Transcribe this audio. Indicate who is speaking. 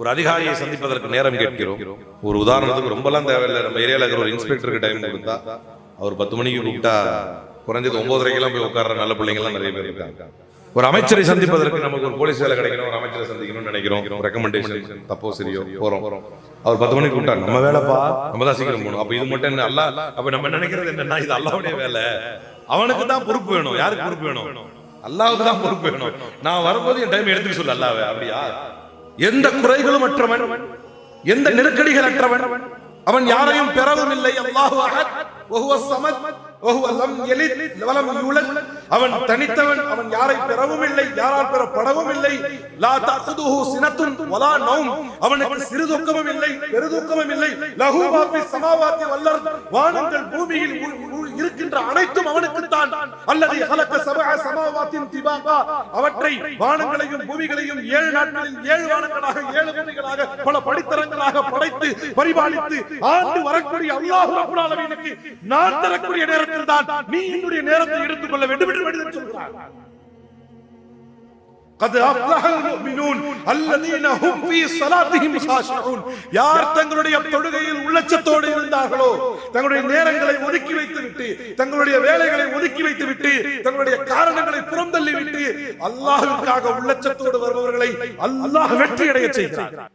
Speaker 1: ஒரு அதிகாரியை சந்திப்பதற்கு நேரம் கேட்கிறோம். ஒரு உதாரணத்துக்கு ரொம்பலாம் தேவையில்லை. நம்ம ஏரியால இருக்கிற ஒரு இன்ஸ்பெக்டருக்கு டைம் கொடுத்தா அவர் பத்து மணிக்கு கூப்பிட்டா குறைஞ்சது ஒன்பதரைக்கெல்லாம் போய் உட்கார்ற நல்ல பிள்ளைங்க எல்லாம் நிறைய பேர் இருக்காங்க. ஒரு அமைச்சரை சந்திப்பதற்கு நமக்கு ஒரு போலீஸ் வேலை கிடைக்கணும் ஒரு அமைச்சரை சந்திக்கணும்னு நினைக்கிறோம். ரெக்கமெண்டேஷன் தப்போ சரியோ போறோம். அவர் பத்து மணிக்கு கூப்பிட்டா நம்ம வேலைப்பா நம்ம தான் சீக்கிரம் போகணும். அப்ப இது மட்டும் என்ன? அல்ல அப்ப நம்ம நினைக்கிறது என்னன்னா இது அல்லாவுடைய வேலை. அவனுக்கு தான் பொறுப்பு வேணும். யாருக்கு பொறுப்பு வேணும்? அல்லாவுக்கு தான் பொறுப்பு வேணும். நான் வரும்போது என் டைம் எடுத்துக்க சொல்லு அல்லாவே. அப்படியா? எந்த குறைகளும் அற்றவன் எந்த நெருக்கடிகள் அற்றவன் அவன் யாரையும் பெறவும் இல்லை அவன் தனித்தவன் அவன் யாரை பெறவும் இல்லை யாரால் பெறப்படவும் இல்லை. லா சினத்துன் வலா நௌம். அவனுக்கு சிறு துக்கமும் இல்லை பெருதுக்கமும் இல்லை. லஹு மா ஃபிஸ் ஸமாவாத்தி வானங்கள் பூமியில் இருக்கின்ற அனைத்தும் அவனுக்கு தான் அல்லது ஹலக சபஅ ஸமாவாத்தின் திபாகா அவற்றை வானங்களையும் பூமிகளையும் ஏழு நாட்களில் ஏழு வானங்களாக ஏழு பூமிகளாக பல படித்தரங்களாக படைத்து பரிபாலித்து ஆண்டு வரக்கூடிய அல்லாஹ் ரப்பல் ஆலமீனுக்கு நான் தரக்கூடிய நேரத்தில் தான் நீ என்னுடைய நேரத்தை எடுத்துக்கொள்ள வேண்டும் என்று மனிதன் சொல்கிறான் قد أفلح المؤمنون அல்லதீன ஹும் ஃபீ ஸலாத்திஹிம் சாஷிஊன் யார் தங்களுடைய தொழுகையில் உள்ளச்சத்தோடு இருந்தார்களோ தங்களுடைய நேரங்களை ஒதுக்கி வைத்துவிட்டு தங்களுடைய வேலைகளை ஒதுக்கி வைத்துவிட்டு தங்களுடைய காரணங்களை புறந்தள்ளி புறந்தள்ளிவிட்டு அல்லாஹ்விற்காக உள்ளச்சத்தோடு வருபவர்களை அல்லாஹ் வெற்றி அடைய செய்கிறார்.